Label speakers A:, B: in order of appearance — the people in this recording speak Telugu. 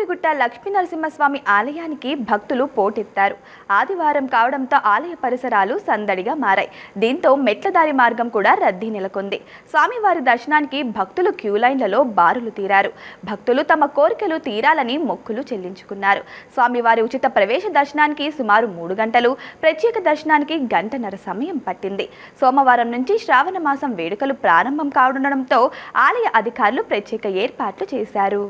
A: యాదగిరిగుట్ట లక్ష్మీ నరసింహస్వామి ఆలయానికి భక్తులు పోటెత్తారు. ఆదివారం కావడంతో ఆలయ పరిసరాలు సందడిగా మారాయి. దీంతో మెట్లదారి మార్గం కూడా రద్దీ నెలకొంది. స్వామివారి దర్శనానికి భక్తులు క్యూ లైన్లలో బారులు తీరారు. భక్తులు తమ కోరికలు తీరాలని మొక్కులు చెల్లించుకున్నారు. స్వామివారి ఉచిత ప్రవేశ దర్శనానికి సుమారు మూడు గంటలు ప్రత్యేక దర్శనానికి గంటన్నర సమయం పట్టింది. సోమవారం నుంచి శ్రావణ మాసం వేడుకలు ప్రారంభం కావడంతో ఆలయ అధికారులు ప్రత్యేక ఏర్పాట్లు చేశారు.